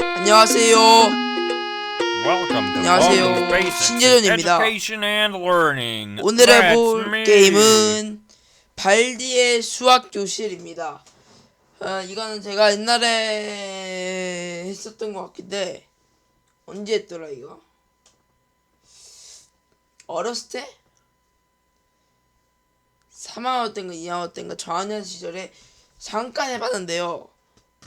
안녕하세요. Welcome to 안녕하세요. 신재준입니다. Education and Learning. 오늘 해볼. 게임은 발디의 수학 교실입니다. 아, 이거는 제가 옛날에 했었던 것 같긴데 언제 했더라 이거? 어렸을 때? 3학년 때인가 2학년 때인가 저학년 시절에 잠깐 해봤는데요.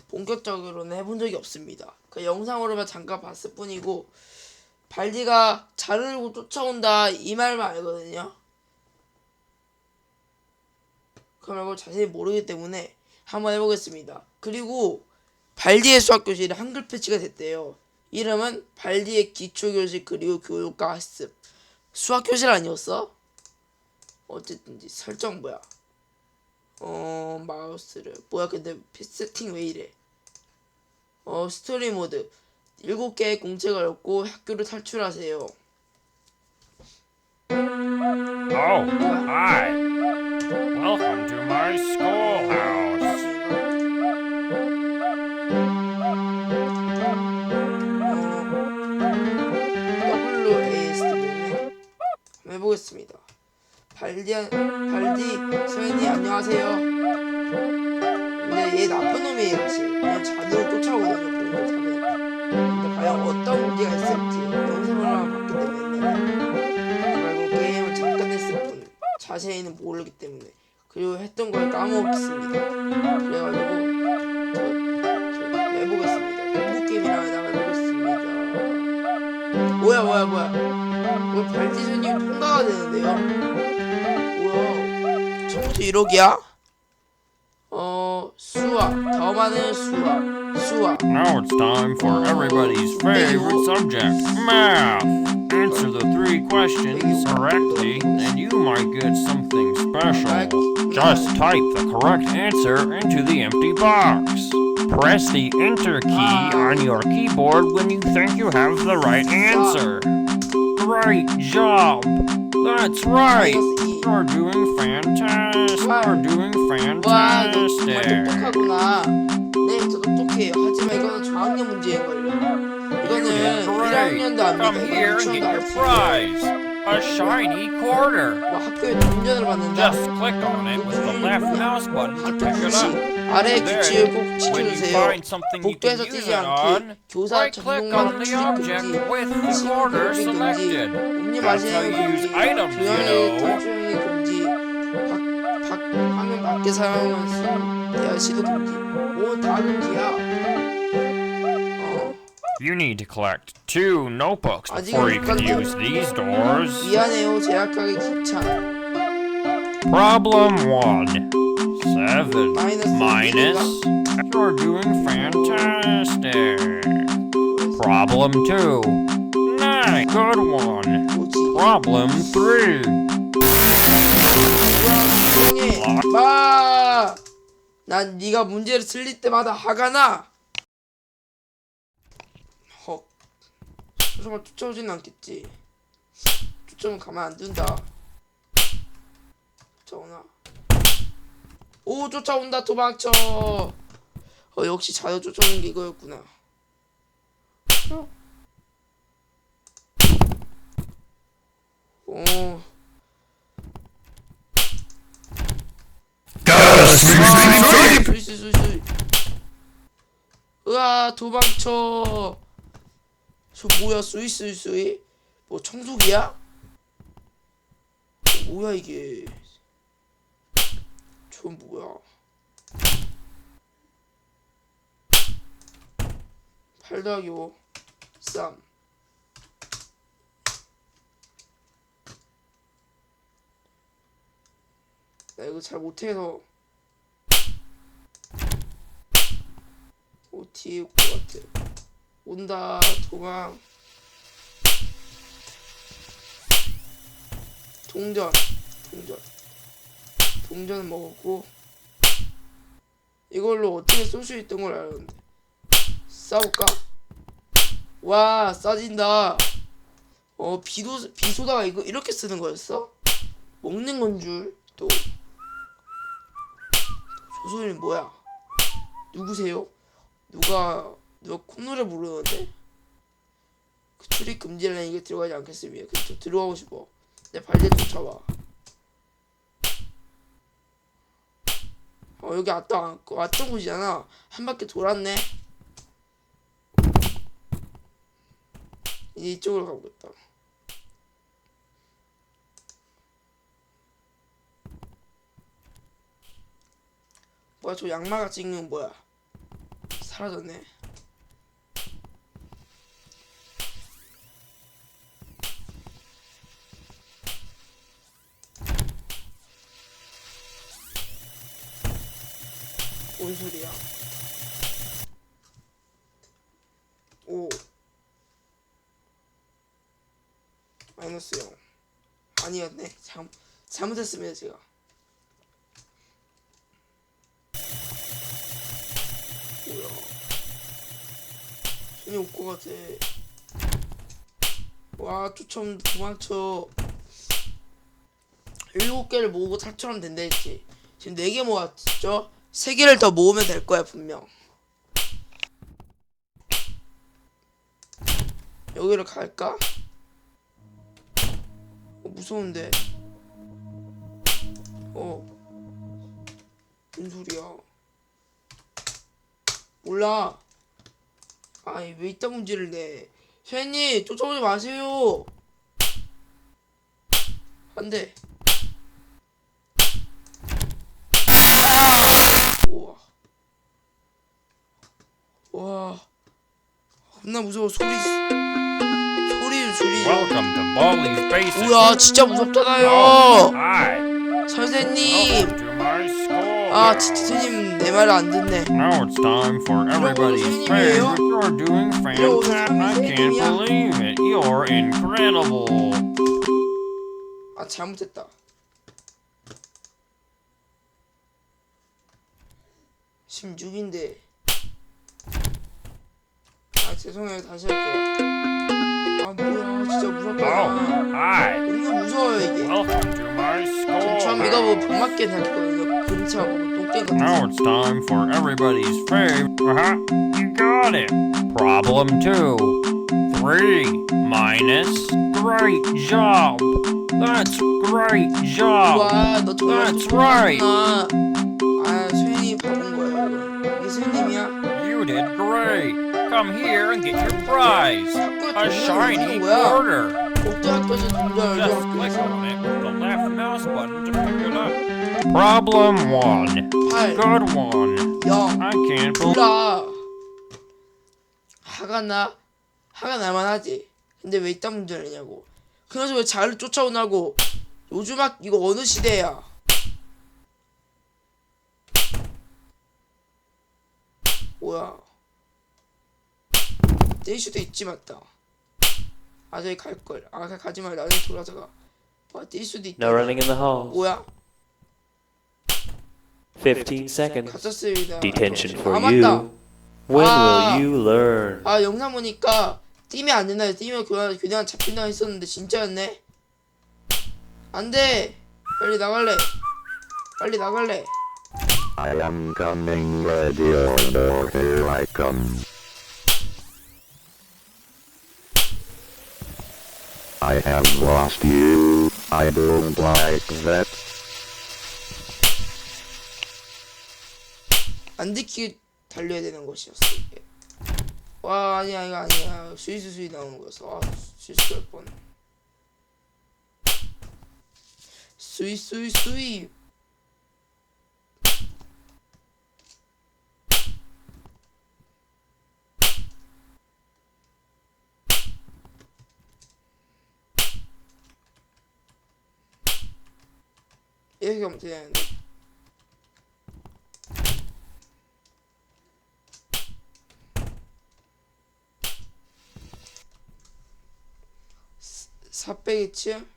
본격적으로는 해본 적이 없습니다. 그 영상으로만 잠깐 봤을 뿐이고 발디가 자르고 쫓아온다 이 말만 알거든요. 그 말고 자세히 모르기 때문에 한번 해보겠습니다. 그리고 발디의 수학교실이 한글 패치가 됐대요. 이름은 발디의 기초교실 그리고 교육과 학습. 수학교실 아니었어? 어쨌든지 설정 뭐야? 어 마우스를 뭐야 근데 세팅 왜 이래? 어 스토리 모드 일곱 개의 공책을 얻고 학교를 탈출하세요. Oh, hi. Welcome to my schoolhouse. WASD 모네 한번 해보겠습니다. 발디 발디 소연이 안녕하세요. 나쁜 놈이에요 사실. 그냥 자녀를 쫓아오거든요 걸 타면. 근데 과연 어떤 문제가 있을지 영상으로만 봤기 때문에 그리고 게임을 잠깐 했을 뿐 자세히는 모르기 때문에 그리고 했던 걸 까먹었습니다. 그래가지고 저, 저 해보겠습니다. 공부 게임이랑 하다가 해보겠습니다. 뭐야 뭐야 뭐야 왜 발디손님 통과가 되는데요? 뭐야 청소 1억이야? Sua, Sua. Sua. Now it's time for everybody's favorite subject, math. Answer the three questions correctly, and you might get something special. Just type the correct answer into the empty box. Press the Enter key on your keyboard when you think you have the right answer. Great job! That's right! You're doing fantastic! You're doing 와 너 정말 fantastic! 똑똑하구나 네저 똑똑해요 하지만 이거는 저학년 문제인걸요 이거는 1학년도 안 Come 믿어 here 이거 and get 유치원도 your 안 prize! A shiny quarter! 와 학교에 동전을 받는다 Just click on it with the left mouse button to 학교 pick it 규칙 up. 아래 Then, 규칙을 꼭 when you 지켜주세요 find something you 복도에서 can use 뛰지 it on, 않기 교사 right click 전동만 on the 출입 object 금지 with the 친구 quarter 금지 selected. 음료 That's how 마시는 you use 금지 items, you 조용히 know. 탈출하는 금지 박, 박, 화면 밖에 사용하는 숨 대화 시도 금지 오 다 금지야 어 You need to collect two notebooks 아직 before you 못 can 갔는데. use these doors. 미안해요 제약하기 귀찮아 Problem one. Seven Minus minus. You're doing fantastic. Problem two. Nine. Good one. 뭐지 Problem three. 조용해 마! 난 네가 문제를 틀릴 때마다 화가 나 정말 쫓아오진 않겠지 쫓아오면 가만 안 둔다 쫓아오나 오 쫓아온다 도망쳐 어 역시 자유 쫓아오는 게 이거였구나 어. 오 으아 도망쳐 저 뭐야? 스위스 스위 뭐 청소기야? 뭐야 이게? 저 뭐야? 8 더하기 5 3 나 이거 잘 못해서 OT 올것 같아. 온다 도망. 동전 동전 동전은 먹었고 이걸로 어떻게 쏠 수 있던 걸 알았는데 싸울까? 와 싸진다. 어 비도 비소다가 이거 이렇게 쓰는 거였어? 먹는 건 줄 또. 저 소리는 뭐야? 누구세요? 누가 누가 콧노래 부르는데? 그 출입 금지라는 이게 들어가지 않겠습니다. 근데 들어가고 싶어. 내 발대 쫓아와. 어 여기 왔다 왔던 곳이잖아. 한 바퀴 돌았네. 이제 이쪽으로 가보겠다. 뭐야 저 양마가 찍는 건 뭐야? 사라졌네. 뭔 소리야? 오. 마이너스 0 아니었네. 잘 잘못했습니다 제가. 뭐야? 손이 올것 같아. 와 쫓아오는데 도망쳐. 일곱 개를 모으고 4처럼 된다 했지. 지금 네 개 모았죠? 세 개를 더 모으면 될 거야 분명. 여기를 갈까? 어, 무서운데. 어. 무슨 소리야? 몰라. 아이 왜 이딴 문제를 내? 쉐니 쫓아오지 마세요. 안 돼 우와 와 겁나 무서워 소리 소리 좀 줄이죠 Welcome to Baldi's Basics. 뭐야 진짜 Oh, 무섭잖아요 hi. 선생님 Welcome to my school. 아 진짜 선생님 내 말을 안 듣네 Now it's time for everybody's favorite. You're doing fantastic. I can't believe it. You're incredible. 아 잘못했다 (16인데) 아 죄송해요 다시 할게요 아 뭐야 진짜 Oh, 무섭다 hi. 너무 무서워요 이게 Welcome to my school. 전 이거 뭐 병맞게 생겼거든요 근처 보고 똥땡 같은 Now it's time for everybody's favorite. Uh-huh. You got it. Problem two. Three minus. Great job. That's great job. 와너 정말 That's right. 아 바본 거야 수현님이야 You did great. Come here and get your prize. A shiny quarter. 어때 학교에서 돈을 Just 알죠 click on it with the left mouse button to pick it up. Problem one. 8 Good one. 0 I can't believe. 몰라 화가 나 화가 날만 하지 근데 왜 이딴 문제를 내냐고 그래서 왜 자를 쫓아오냐고 요즘 학 이거 어느 시대야 뭐야? 뛸 수도 있지 맞다. 아 저기 갈걸. 아 가- 가지 말고 나중에 돌아서가. 와뛸 수도 있다. No running in the halls. 뭐야? 15 seconds. Detention for 아 맞다. you. When Ah. will you learn? 아 영상 보니까 뛰면 안 된다 뛰면 그냥 그냥 잡힌다 했었는데 진짜였네? 안돼. 빨리 나갈래. 빨리 나갈래 I am coming, ready or no, here I come. I have lost you, I don't like that. 안 들키게 달려야 되는 것이었어 이게 와 아니야 이거 아니야 스위스 스위 나오는 거였어 아 실수할 뻔 스위 스위 스위 이렇게 하면 되는데 사 빼기 7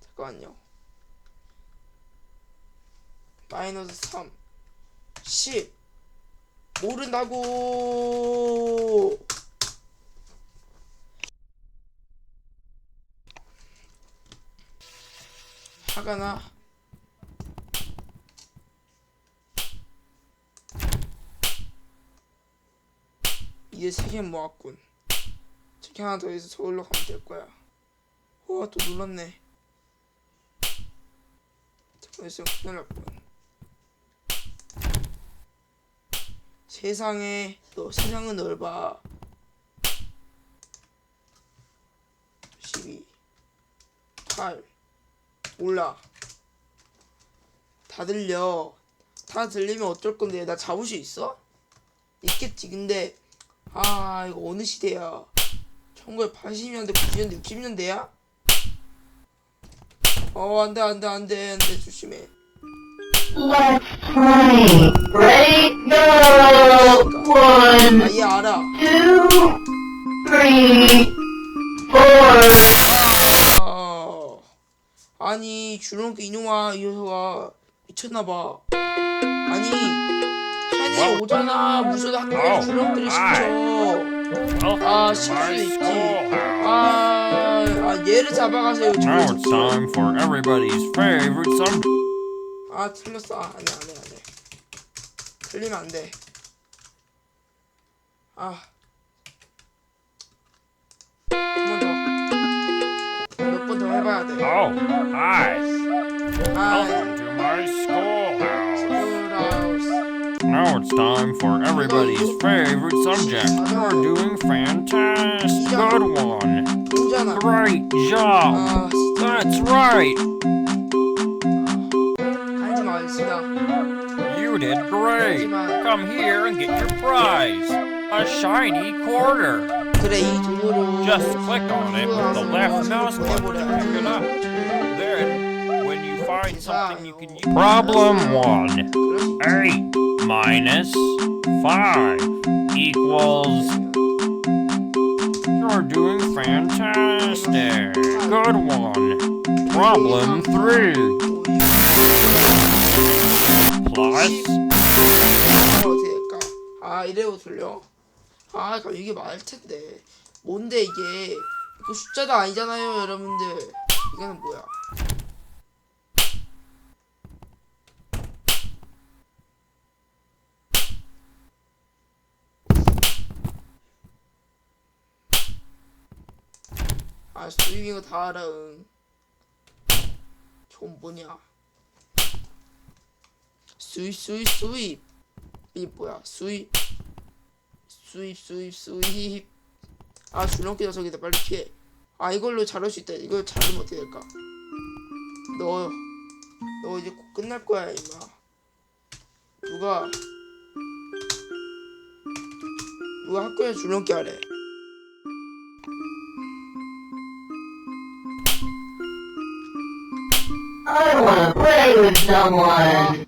잠깐만요. 마이너스 3 10 모른다고 화가 나 이제 세 개 모았군. 저기 하나 더 해서 저걸로 가면 될 거야. 와, 또 눌렀네. 있으면 큰일 날 뻔. 세상에, 너 세상은 넓어. 12, 8, 몰라. 다 들려. 다 들리면 어쩔 건데, 나 잡을 수 있어? 있겠지. 근데, 아, 이거 어느 시대야? 1980년대, 90년대, 60년대야? 어, 안 돼, 안 돼, 안 돼, 안 돼, 조심해. Let's play. Ready, go! One, 아, 얘 알아. two, three, four. 아, 아니, 주렁크 이놈아, 이 녀석아. 미쳤나봐. 아니, 샤니 오잖아. 무슨 학교에 주렁크를 시켜. Welcome 아, my 수 있지. schoolhouse. 아, 아, 얘를 잡아가세요. Now it's time for everybody's favorite subject. 아, 틀렸어. 아, 아니, 안 해, 안 해. 틀리면 안 돼. 아. 몇번더 해봐야 돼. Oh, hi. 아, Welcome to my schoolhouse. 스쿨하우스. Now it's time for everybody's favorite subject. You're doing fantastic. Good one. 공잖아. Great job. 아, 진짜. That's right. 하지 마, 알겠습니다. You did great. Come here and get your prize. A shiny quarter. 그래, 이 돈으로. Just click on it with the left mouse button to pick it up. Then, when you find something you can use. Problem one. 그럴 수 8 minus 5 equals. You're doing fantastic. Good one. Problem 3 plus. 아, 어떻게 될까? 아, 이래고 들려. 아, 그럼 이게 맞을 텐데. 뭔데 이게? 이거 숫자도 아니잖아요, 여러분들. 이거는 뭐야? 아, 이거 다 알아, 응. 저건 뭐냐? 수입, 수입, 수입. 이 뭐야? 수입. 수입, 수입, 수입. 아, 줄넘기 녀석이다. 빨리 피해. 아, 이걸로 잘할 수 있다. 이걸 잘하면 어떻게 될까? 너, 너 이제 곧 끝날 거야, 임마. 누가, 누가 학교에 줄넘기 하래. I wanna with someone.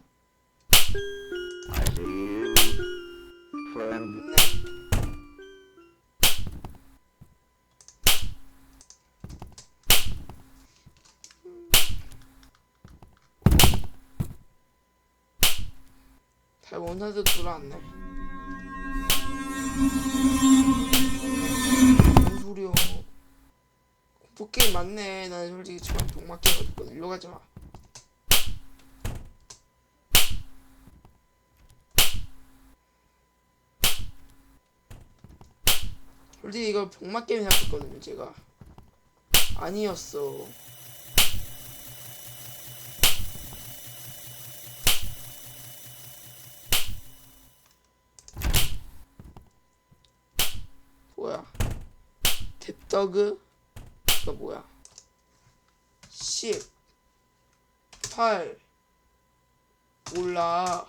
병맛 게임 생각했거든요. 제가 아니었어. 뭐야? 뎁더그? 이거 뭐야? 10 8 몰라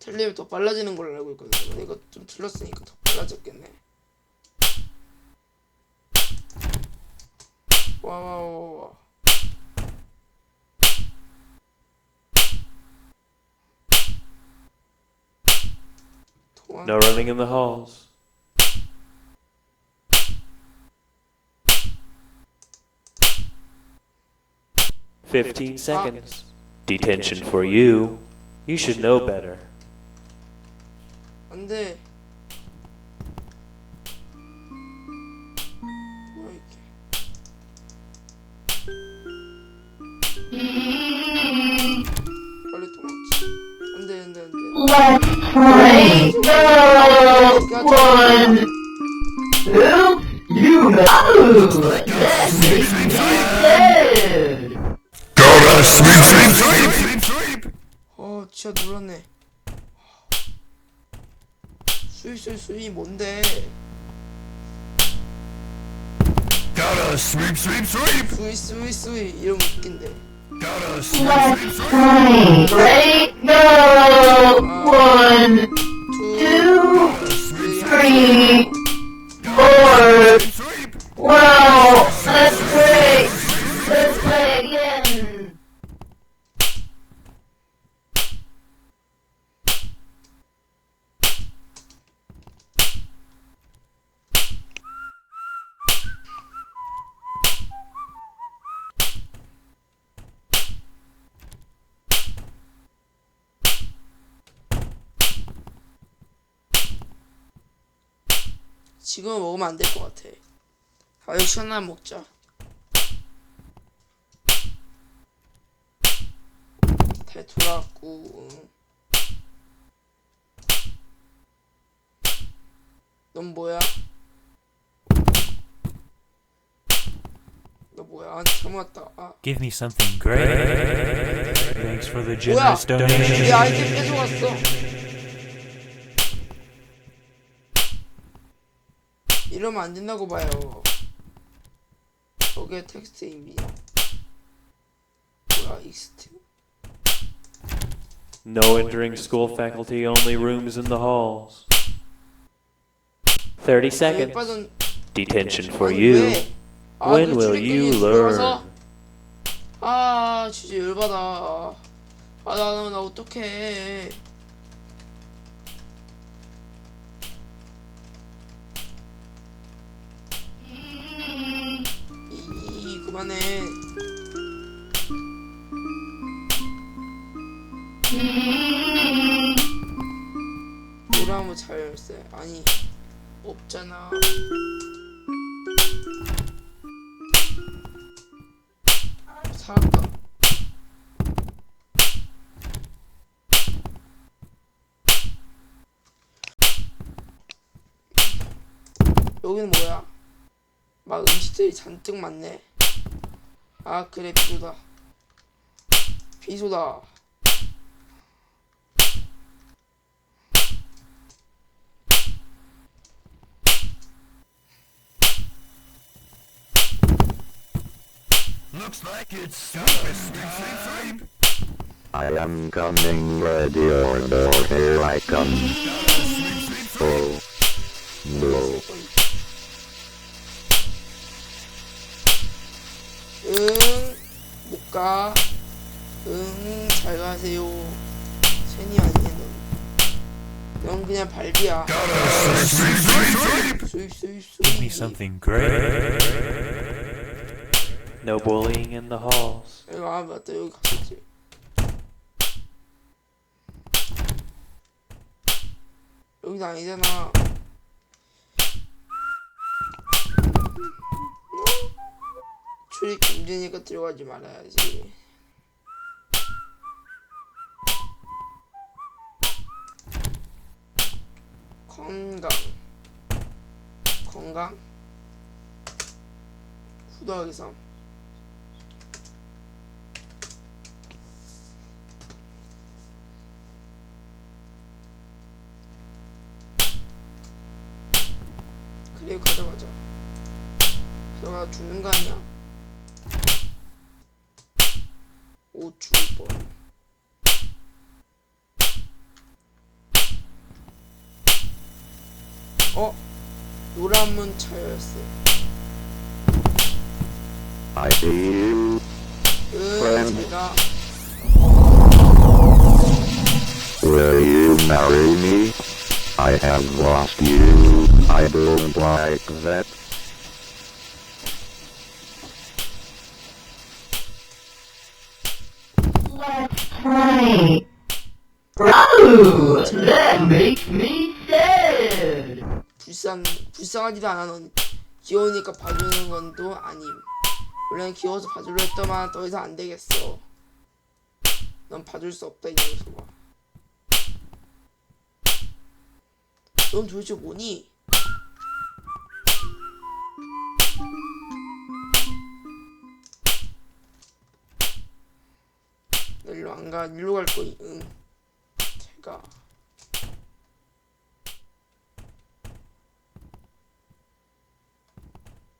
틀리면 더 빨라지는 걸로 알고 있거든요 근데 이거 좀 틀렸으니까 더 빨라졌겠네 와와와와 도망 No running in the halls. Fifteen seconds. Detention for you. You should know better. 안 돼 뭐야 이게 빨리 도망치 안 돼 안 돼 안 돼 Let's play. No. One. Oops. You know. That makes me sad. 어 진짜 놀랐네 수입 수입 뭔데 수입 수입 수입 이러면 웃긴데 Let's play. Ready? Go. One, two, three, 지금 먹으면 안 될 것 같아 아유 시간 나면 먹자 잘 돌아왔고 응. 넌 뭐야? 너 뭐야? 잘못 왔다 아 Give me something great. Thanks for the 뭐야? generous donation. 내 아이템 뺏어갔어. 이러면 안 된다고 봐요. 저게 텍스트 이미. 뭐야 익스트. No entering school faculty, only rooms in the halls. 30 여기 seconds. 빠진. Detention for 아니, you. 왜? 아, When 그 will you 들어가서? learn? 아 진짜 열받아. 아 나 나, 나 어떡해. 그만해. 이러면 잘 열쇠. 아니 없잖아. 살았다. 여기는 뭐야? 막 음식들이 잔뜩 많네. 아 그래 비소다. 비소다. I am coming, ready or door, here I come. Oh, no. 못 가. 응, 잘 가세요. 첸이 아니네, 넌. 넌 그냥 발비야. 수입, 수입, 수입. Give me something great. No bullying in the halls. 여기, 아, 맞다, 여기 갔었지. 여기는 아니잖아. 출입 금지니까 들어가지 말아야지. 건강. 건강. 구더하기 3. 그래 가져가자. 너가 죽는 거 아니야? 오 죽을 뻔. 어? 노란 문 차였어. I see you. 응, 제가 Will you marry me? I have lost you. I don't like that. Me sad. 불쌍 불쌍하지도 않아 넌 귀여우니까 봐주는 건도 아님. 원래는 귀여워서 봐주려 했더만 더 이상 안 되겠어. 넌 봐줄 수 없다 이 녀석아. 넌 도대체 뭐니? 안 가. 일로 갈 거니. 응. 제가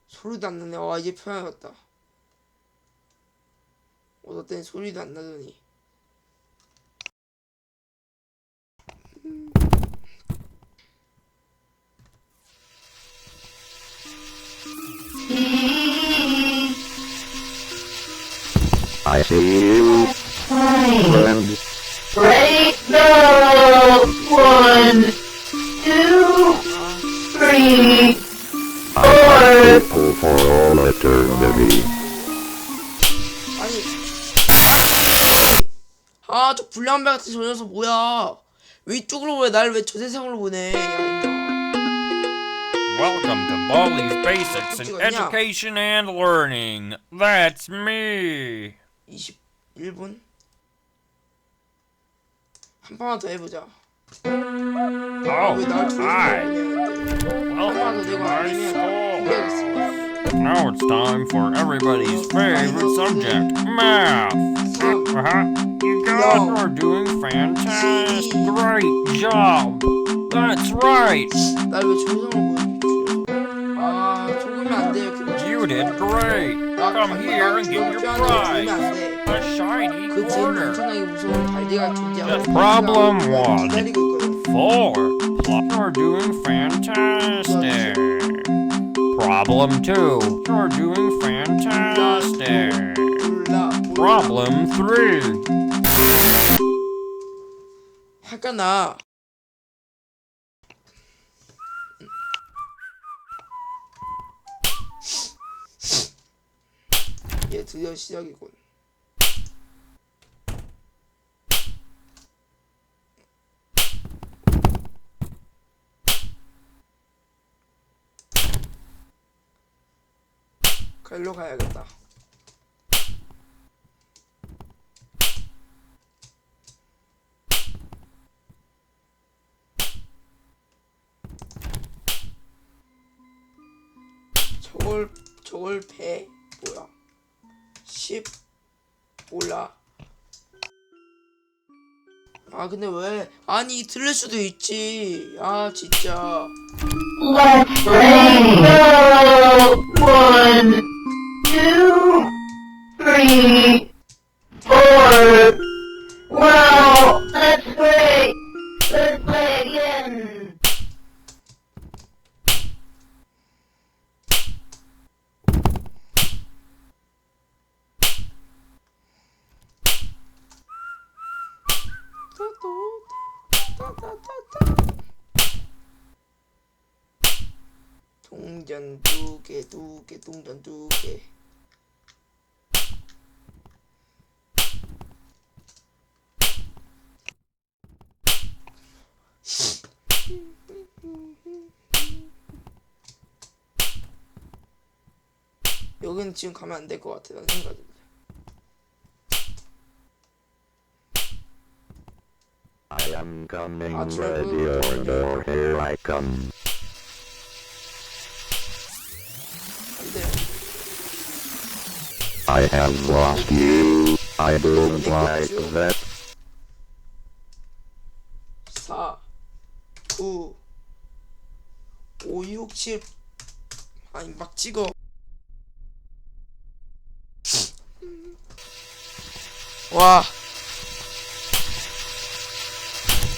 소리도 안 나네. 와 이제 편해졌다. 어떨 땐 소리도 안 나더니. I see you, friend. Ready, go! One, two, three, four. People for all eternity. 아니 아저 불량배 같은 저 녀석 뭐야 왜 이쪽으로 보내 나를 왜저 세상으로 보내 Welcome to Baldi's Basics in? Education and Learning. That's me. 21분 한 판만 더 해보자 Oh, 왜날 저 hi. 세상으로 보내는데 한 판만 더 Welcome to 내고 안 my 되면 school. 포기하겠습니다 Now it's time for everybody's favorite subject, math. 3 Uh-huh. You guys are doing fantastic. Great job. That's right. did great. 아, Come here and get your prize. 안돼 A shiny 그 뒤에는 quarter. 엄청나게 무서운 발대가 존재하고 Just problem 시간을 one. 기다리고 있거든 Four. You're doing fantastic. Problem two. You're doing fantastic. 몰라 몰라 Problem three. 할까나 얘 드디어 시작이군. 갈로 가야겠다. 저걸 저걸 배 뭐야 10 몰라 아 근데 왜 아니 들릴 수도 있지 아 진짜 Let's. Go! One, two, three, 동전 두 개, 두 개, 동전 두 개. 여기는 지금 가면 안 될 것 같아, 난 생각이. I am coming Ah, true. ready or door, here I come. I have lost you. I don't like that. 4, 9, 5, 6, 7. 아니, 막 찍어. 와,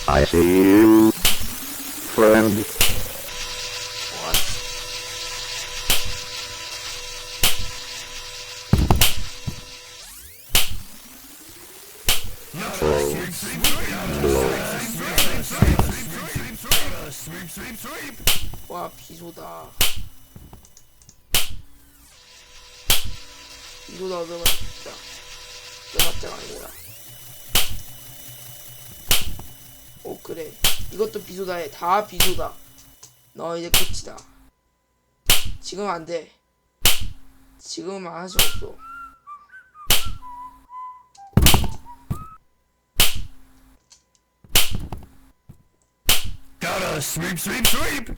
I see you, friend. 비소다 해. 다 비소다. 너 이제 끝이다. 지금 안 돼. 지금은 할수 없어. Gotta sweep, sweep, sweep.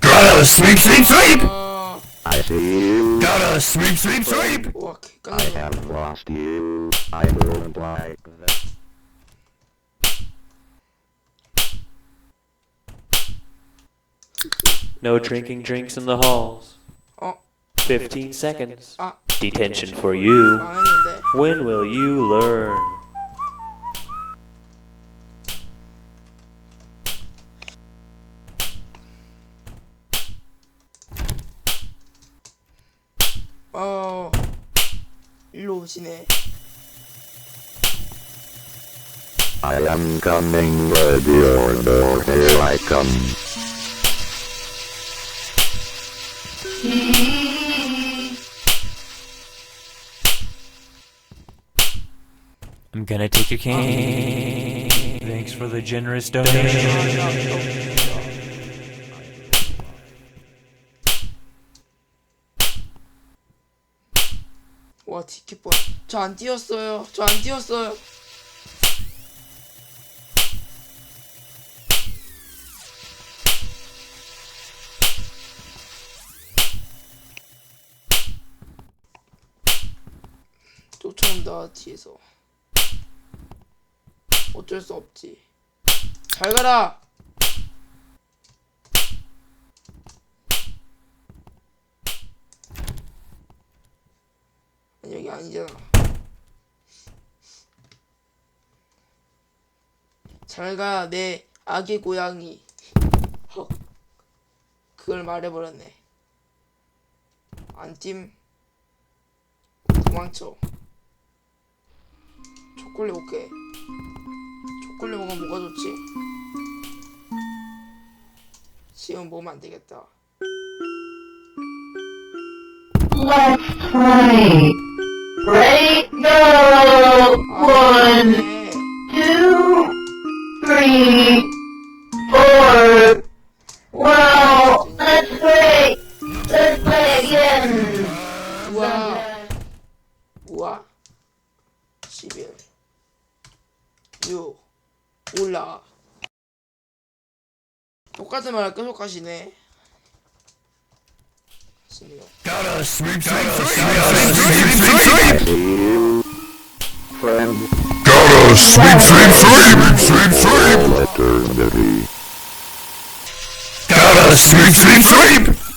Gotta sweep, sweep, sweep. 아, I see you. Gotta sweep, sweep, sweep. 우와 I 개깡이야 have lost you. I don't like that. No drinking drinks in the halls. 어 15 seconds. 아, Detention for you. 망했는데 When will you learn? 어 일로 오시네 I am coming with your door. Here I come. I'm gonna take your cane. Thanks for the generous donation. 와 티켓본 저 안 뛰었어요 저 안 뛰었어요 쫓아온다 뒤에서. 어쩔 수 없지. 잘 가라! 아니, 여기 아니잖아. 잘 가 내 아기 고양이. 헉. 그걸 말해버렸네. 안찜. 도망쳐 초콜릿 오케이 초콜릿 먹으면 뭐가 좋지 지금 먹으면 안 되겠다 Let's play. Ready, go! One, 네. two, three, four.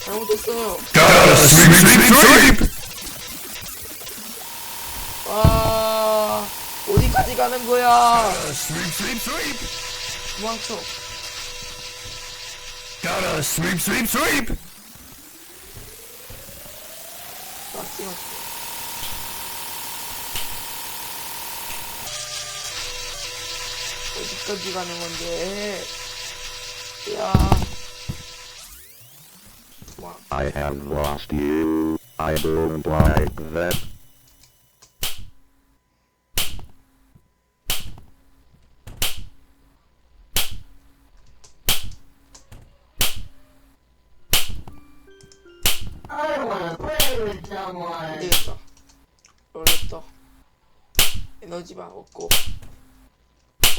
잘못했어요 Gotta sweep, sweep, sweep. 아 어디까지 가는 거야. 도망쳐 Gotta sweep, sweep, sweep. 막지 마 어디까지 가는 건데 야 도망 I have lost you. I don't like that.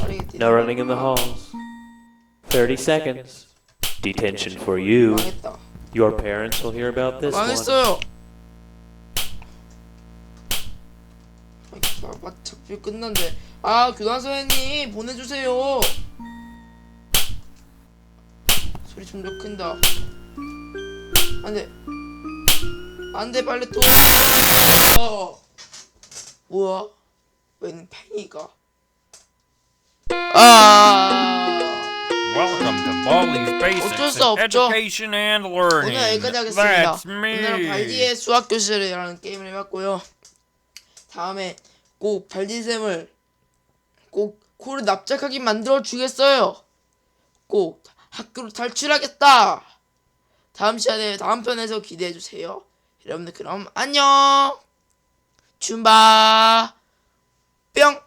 빠르게 뛰는 No running in the halls. 30 seconds. Detention for you. 망했다. Your parents will hear about this one. 망했어요. 아, 마차필 끝난데. 아, 교장 선생님 보내주세요. 소리 좀 더 큰다. 안돼. 안돼 빨리 또. 어. 뭐야? 웬 팽이가? 아. Welcome to Basics 어쩔 수 in 없죠. Education and Learning. 오늘 여기까지 하겠습니다. That's. 오늘은 발디의 수학 교실이라는 게임을 해봤고요. 다음에 꼭 발디 쌤을 꼭 코를 납작하게 만들어 주겠어요. 꼭 학교로 탈출하겠다. 다음 시간에 다음 편에서 기대해 주세요. 여러분들 그럼 안녕. 춤바 뿅.